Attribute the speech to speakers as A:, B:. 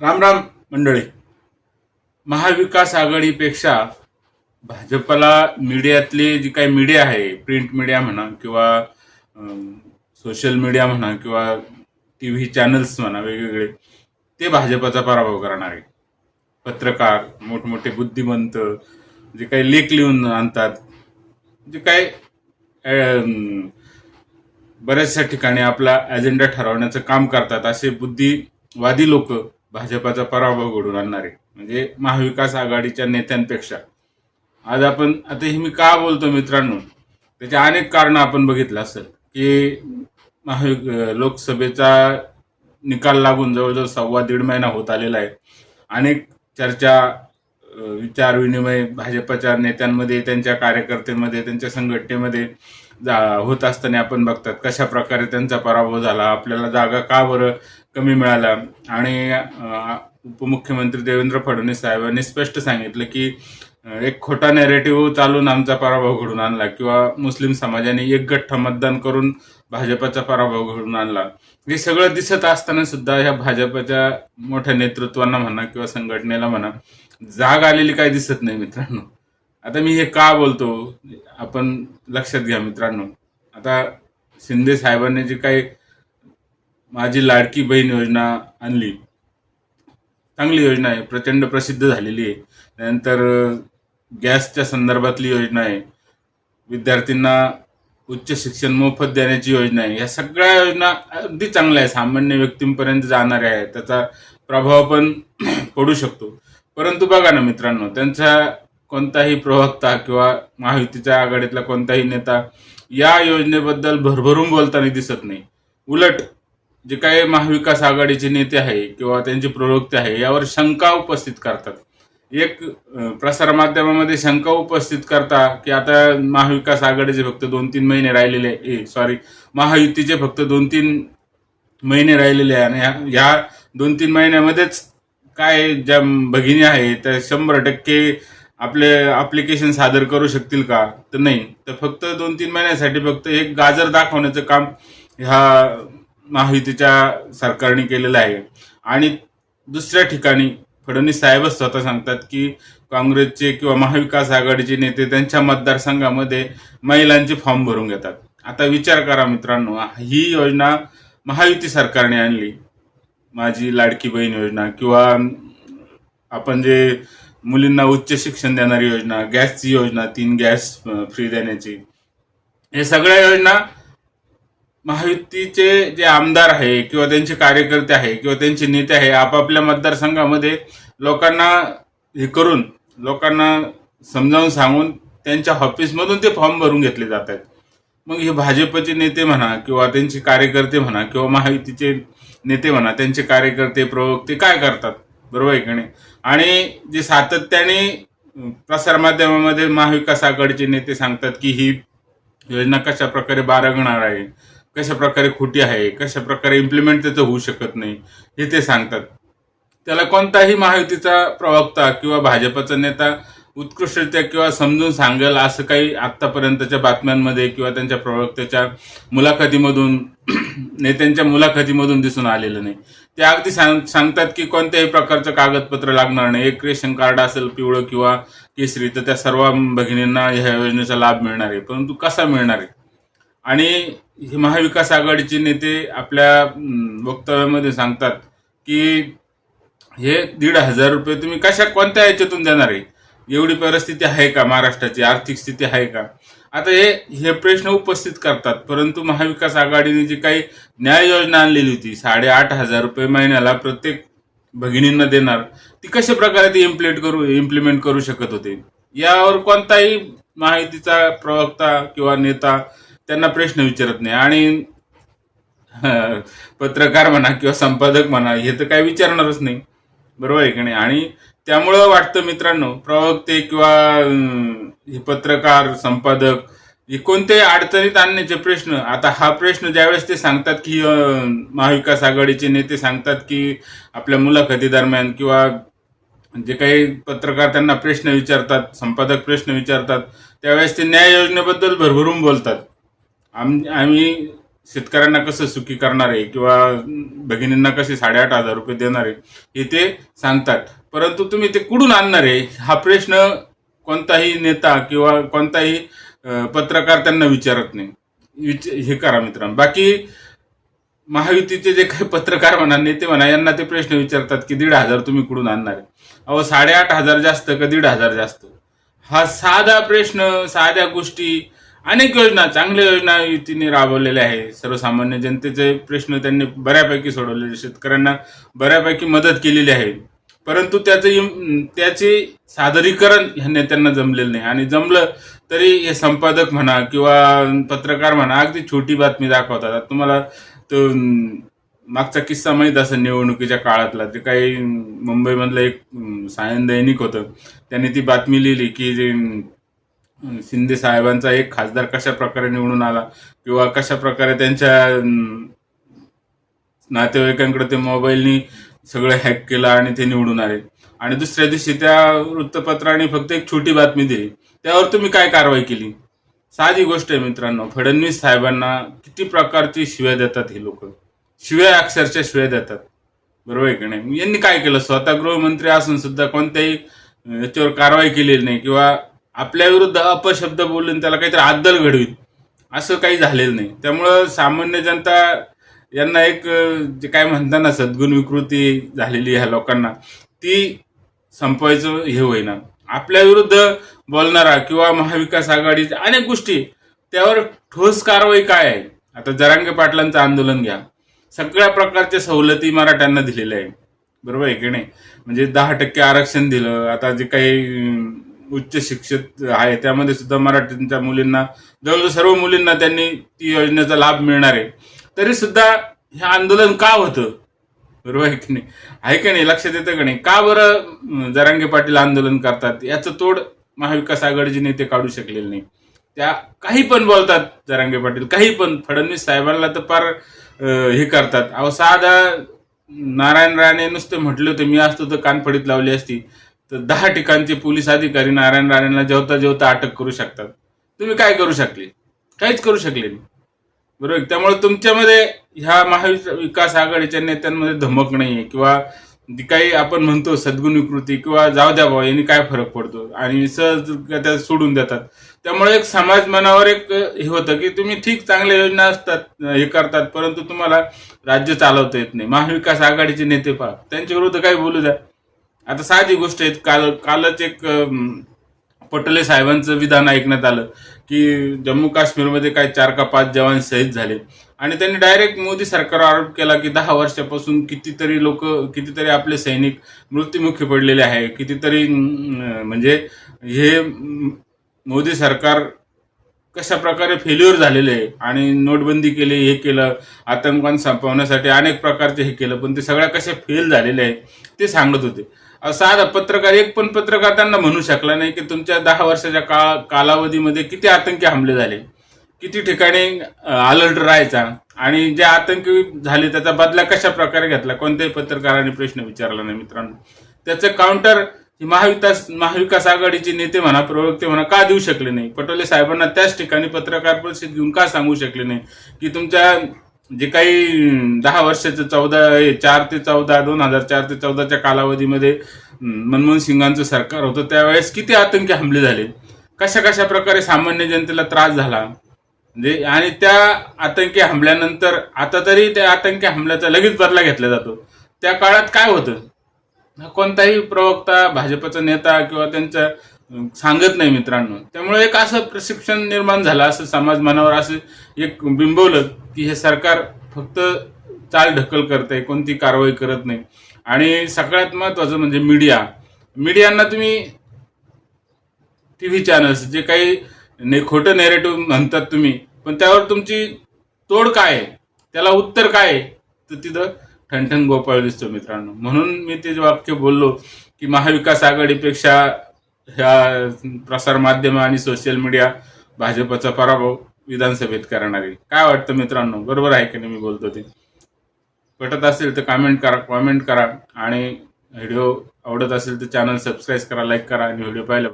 A: राम राम मंडळी. महाविकास आघाडीपेक्षा भाजपला मीडियातली जी काही मीडिया आहे प्रिंट मीडिया म्हणा किंवा सोशल मीडिया म्हणा किंवा टी व्ही चॅनल्स म्हणा वेगवेगळे ते भाजपचा पराभव करणार आहे पत्रकार मोठमोठे बुद्धिमंत जे काही लेख लिहून आणतात जे काही बऱ्याचशा ठिकाणी आपला अजेंडा ठरवण्याचं काम करतात असे बुद्धिवादी लोक भाजपाचा पराभव घडून आणणारे म्हणजे महाविकास आघाडीच्या नेत्यांपेक्षा. आज आपण आता हे मी का बोलतो मित्रांनो? त्याचे अनेक कारणं आपण बघितलं असेल की महावि लोकसभेचा निकाल लागून जवळजवळ सव्वा दीड महिना होत आलेला आहे. अनेक चर्चा विचारविनिमय विचार विनिमय भाजपच्या नेत्यांमध्ये त्यांच्या कार्यकर्त्यांमध्ये त्यांच्या संघटनेमध्ये जा- होत असताना आपण बघतात कशा प्रकारे त्यांचा पराभव झाला आपल्याला जागा का बरं कमी मिळाला. आणि उपमुख्यमंत्री देवेंद्र फडणवीस साहेबांनी स्पष्ट सांगितलं की एक खोटा नेरेटिव्ह चालून आमचा पराभव घडून आणला किंवा मुस्लिम समाजाने एक गठ्ठ मतदान करून भाजपचा पराभव घडून आणला. हे सगळं दिसत असताना सुद्धा ह्या भाजपच्या मोठ्या नेतृत्वांना म्हणा किंवा संघटनेला म्हणा जाग आलेली काही दिसत नाही मित्रांनो. आता मी हे का बोलतो? आपण लक्षात घ्या मित्रांनो. आता शिंदे साहेबांनी जे काही माझी लाडकी बहीण योजना आणली. चांगली योजना आहे प्रचंड प्रसिद्ध झालेली आहे. त्यानंतर गॅसच्या संदर्भातली योजना आहे. विद्यार्थ्यांना उच्च शिक्षण मोफत देण्याची योजना आहे. या सगळ्या योजना अगदी चांगल्या आहे सामान्य व्यक्तींपर्यंत जाणाऱ्या आहेत. त्याचा प्रभाव पण पडू शकतो. परंतु बघा ना मित्रांनो त्यांचा कोणताही प्रवक्ता किंवा महायुतीच्या आघाडीतला कोणताही नेता या योजनेबद्दल भरभरून बोलताना दिसत नाही. उलट जे काही महाविकास आघाडीचे नेते आहे किंवा त्यांची प्रवृत्ती आहे यावर शंका उपस्थित करतात. एक प्रसार प्रसारमाध्यमामध्ये शंका उपस्थित करता की आता महाविकास आघाडीचे फक्त दोन तीन महिने राहिलेले सॉरी महायुतीचे फक्त दोन तीन महिने राहिलेले आहे. आणि ह्या- ह्या दोन तीन महिन्यामध्येच काय ज्या भगिनी आहे त्या शंभर टक्के आपले अप्लिकेशन सादर करू शकतील का? तर नाही. तर फक्त दोन तीन महिन्यासाठी फक्त एक गाजर दाखवण्याचं काम ह्या महायुतीच्या सरकारने केलेलं आहे. आणि दुसऱ्या ठिकाणी फडणवीस साहेबच स्वतः सांगतात की काँग्रेसचे किंवा महाविकास आघाडीचे नेते त्यांच्या मतदारसंघामध्ये महिलांचे फॉर्म भरून घेतात. आता विचार करा मित्रांनो ही योजना महायुती सरकारने आणली. माझी लाडकी बहीण योजना किंवा आपण जे मुलींना उच्च शिक्षण देणारी योजना गॅसची योजना तीन गॅस फ्री देण्याची हे सगळ्या योजना महायुतीचे जे आमदार आहे किंवा त्यांचे कार्यकर्ते आहे किंवा त्यांचे नेते आहे आपापल्या मतदारसंघामध्ये लोकांना हे करून लोकांना समजावून सांगून त्यांच्या ऑफिसमधून ते फॉर्म भरून घेतले जात आहेत. मग हे भाजपचे नेते म्हणा किंवा त्यांचे कार्यकर्ते म्हणा किंवा महायुतीचे नेते म्हणा त्यांचे कार्यकर्ते प्रवक्ते काय करतात? बरोबर आहे का नाही? आणि जे सातत्याने प्रसारमाध्यमामध्ये महाविकास आघाडीचे नेते सांगतात की ही योजना कशा प्रकारे बारगणार आहे? कशा प्रकारे खोटी आहे कशा प्रकारे इम्प्लिमेंट त्याचं होऊ शकत नाही हे ते सांगतात. त्याला कोणताही महायुतीचा प्रवक्ता किंवा भाजपचा नेता उत्कृष्टरित्या किंवा समजून सांगेल असं काही आत्तापर्यंतच्या बातम्यांमध्ये किंवा त्यांच्या प्रवक्त्याच्या मुलाखतीमधून नेत्यांच्या मुलाखतीमधून दिसून आलेलं नाही. ते अगदी सांग सांगतात की कोणत्याही प्रकारचं कागदपत्र लागणार नाही. एक रेशन कार्ड असेल पिवळं किंवा केसरी तर त्या सर्व भगिनींना ह्या योजनेचा लाभ मिळणार आहे. परंतु कसा मिळणार आहे? आणि हे महाविकास आघाडीचे नेते आपल्या वक्तव्यामध्ये सांगतात की हे दीड हजार रुपये तुम्ही कशा कोणत्या याच्यातून देणार आहे? एवढी परिस्थिती आहे का महाराष्ट्राची? आर्थिक स्थिती आहे का? आता हे हे प्रश्न उपस्थित करतात परंतु महाविकास आघाडीने जी काही न्याय योजना आणलेली होती साडेआठ हजार रुपये महिन्याला प्रत्येक भगिनींना देणार ती कशा प्रकारे ती इम्प्लेट करू इम्प्लिमेंट करू शकत होते? यावर कोणताही माहितीचा प्रवक्ता किंवा नेता त्यांना प्रश्न विचारत नाही. आणि पत्रकार म्हणा किंवा संपादक म्हणा हे तर काही विचारणारच नाही. बरोबर आहे की नाही? आणि त्यामुळं वाटतं मित्रांनो प्रवक्ते किंवा हे पत्रकार संपादक हे कोणत्याही अडचणीत आणण्याचे प्रश्न आता हा प्रश्न ज्यावेळेस ते सांगतात की महाविकास आघाडीचे नेते सांगतात की आपल्या मुलाखतीदरम्यान किंवा जे काही पत्रकार त्यांना प्रश्न विचारतात संपादक प्रश्न विचारतात त्यावेळेस ते न्याय योजनेबद्दल भरभरून बोलतात. आम आम्ही शेतकऱ्यांना कसं सुखी करणार आहे किंवा भगिनींना कसे साडेआठ हजार रुपये देणार आहे हे ते सांगतात. परंतु तुम्ही ते कुठून आणणार आहे हा प्रश्न कोणताही नेता किंवा कोणताही पत्रकार त्यांना विचारत नाही. विच हे करा मित्रांनो. बाकी महायुतीचे जे काही पत्रकार म्हणा नेते म्हणा यांना ते प्रश्न विचारतात की दीड हजार तुम्ही कुठून आणणार आहे? अहो साडेआठ हजार जास्त का दीड हजार जास्त? हा साधा प्रश्न साध्या गोष्टी अनेक योजना चांगल्या योजना युतीने राबवलेल्या आहे. सर्वसामान्य जनतेचे प्रश्न त्यांनी बऱ्यापैकी सोडवलेले शेतकऱ्यांना बऱ्यापैकी मदत केलेली आहे. परंतु त्याचं त्याचे सादरीकरण ह्या नेत्यांना जमलेलं नाही. आणि जमलं तरी हे संपादक म्हणा किंवा पत्रकार म्हणा अगदी छोटी बातमी दाखवतात. तुम्हाला तो मागचा किस्सा माहीत असं निवडणुकीच्या काळातला. ते काही मुंबईमधलं एक सायन दैनिक होतं. त्यांनी ती बातमी लिहिली की जे शिंदे साहेबांचा एक खासदार कशा प्रकारे निवडून आला किंवा कशा प्रकारे त्यांच्या नातेवाईकांकडे ते मोबाईलनी सगळं हॅक केलं आणि ते निवडून आले. आणि दुसऱ्या दिवशी त्या वृत्तपत्राने फक्त एक छोटी बातमी दिली. त्यावर तुम्ही काय कारवाई केली? साधी गोष्ट आहे मित्रांनो फडणवीस साहेबांना किती प्रकारची शिव्या देतात हे लोक. शिव्या अक्षरशः शिव्या देतात. बरोबर आहे की नाही? यांनी काय केलं? स्वतः गृहमंत्री असून सुद्धा कोणत्याही याच्यावर कारवाई केलेली नाही किंवा आपल्या विरुद्ध अपशब्द बोलून त्याला काहीतरी आदल घडवीत असं काही झालेलं नाही. त्यामुळं सामान्य जनता यांना एक जे काय म्हणतात ना सद्गुण विकृती झालेली ह्या लोकांना ती संपवायचं हे होईना. आपल्या विरुद्ध बोलणारा किंवा महाविकास आघाडीच्या अनेक गोष्टी त्यावर ठोस कारवाई काय आहे? आता जरांगे पाटलांचं आंदोलन घ्या. सगळ्या प्रकारच्या सवलती मराठ्यांना दिलेल्या आहे बरोबर आहे की नाही? म्हणजे दहा टक्के आरक्षण दिलं आता जे काही उच्च शिक्षित आहे. त्यामध्ये सुद्धा मराठीच्या मुलींना जवळजवळ सर्व मुलींना त्यांनी ती योजनेचा लाभ मिळणार आहे. तरी सुद्धा हे आंदोलन का होतं? बरोबर आहे की नाही? आहे का नाही? लक्षात येतं का नाही? का बरं जरांगे पाटील आंदोलन करतात? याचं तोड महाविकास आघाडीचे नेते काढू शकलेले नाही. त्या काही पण बोलतात जरांगे पाटील. काही पण. फडणवीस साहेबांना तर फार हे करतात. अहो साधा नारायण राणे नुसते म्हटले होते मी असतो तर कानफडीत लावली असती. तर दहा ठिकाणचे पोलीस अधिकारी नारायण राणेंना जेवता जेवता अटक करू शकतात. तुम्ही काय करू शकले? काहीच करू शकले नाही. बरोबर? त्यामुळे तुमच्यामध्ये ह्या महाविकास आघाडीच्या नेत्यांमध्ये धमक नाहीये किंवा काही आपण म्हणतो सद्गुण विकृती किंवा जाऊ द्या भाऊ यांनी काय फरक पडतो? आणि सहज त्या सोडून देतात. त्यामुळे एक समाज मनावर एक हे होतं की तुम्ही ठीक चांगल्या योजना असतात हे करतात परंतु तुम्हाला राज्य चालवता येत नाही. महाविकास आघाडीचे नेते पहा त्यांच्या विरुद्ध काही बोलू द्या. आता साधी गोष्ट आहे काल कालच एक पटोले साहेबांचं विधान ऐकण्यात आलं की जम्मू काश्मीरमध्ये काय चार का पाच जवान शहीद झाले. आणि त्यांनी डायरेक्ट मोदी सरकारवर आरोप केला की दहा वर्षापासून कितीतरी लोक कितीतरी आपले सैनिक मृत्युमुखी पडलेले आहे. कितीतरी म्हणजे हे मोदी सरकार कशा प्रकारे फेल्युअर झालेले आहे आणि नोटबंदी केली हे केलं आतंकवाद संपवण्यासाठी अनेक प्रकारचे हे केलं पण ते सगळ्या कशा फेल झालेले आहे ते सांगत होते. साधा पत्रकार एक पण पत्रकार त्यांना म्हणू शकला नाही की तुमच्या दहा वर्षाच्या काळ कालावधीमध्ये किती आतंकी हमले झाले? किती ठिकाणी अलर्ट राहायचा? आणि जे आतंकी झाले त्याचा बदला कशा प्रकारे घेतला? कोणत्याही पत्रकाराने प्रश्न विचारला नाही मित्रांनो. त्याचं काउंटर महाविकास महाविकास आघाडीचे नेते म्हणा प्रवक्ते म्हणा का देऊ शकले नाही? पटोले साहेबांना त्याच ठिकाणी पत्रकार परिषद घेऊन का सांगू शकले नाही की तुमच्या जे काही दहा वर्षाचं चौदा चार ते चौदा दोन हजार चार ते चौदाच्या कालावधीमध्ये मनमोहन सिंगांचं सरकार होतं त्यावेळेस किती आतंकी हमले झाले? कशा कशा प्रकारे सामान्य जनतेला त्रास झाला? म्हणजे आणि त्या आतंकी हमल्यानंतर आता तरी त्या आतंकी हमल्याचा लगेच बदला घेतला जातो. त्या काळात काय होतं? कोणताही प्रवक्ता भाजपचा नेता किंवा त्यांच्या सांगत नाही मित्रांनो. त्यामुळे एक असं प्रशिक्षण निर्माण झालं असं समाज मनावर असं एक बिंबवलं की हे सरकार फक्त चाल ढकल करत आहे कोणती कारवाई करत नाही. आणि सगळ्यात महत्वाचं म्हणजे मीडिया मीडियांना तुम्ही टी व्ही चॅनल्स जे काही ने खोटं नेरेटिव्ह म्हणतात तुम्ही पण त्यावर तुमची तोड काय आहे? त्याला उत्तर काय आहे? तर तिथं ठणठण गोपाळ दिसतो मित्रांनो. म्हणून मी ते जे वाक्य बोललो की महाविकास आघाडीपेक्षा ह्या प्रसार माध्यम आणि सोशल मीडिया भाजपचा पराभव विधानसभेत करणारी. काय वाटतं मित्रांनो? बरोबर आहे की नाही? मी बोलतो ते. पटत असेल तर कमेंट करा कॉमेंट करा आणि व्हिडिओ आवडत असेल तर चॅनल सबस्क्राईब करा लाईक करा आणि व्हिडिओ पाहिला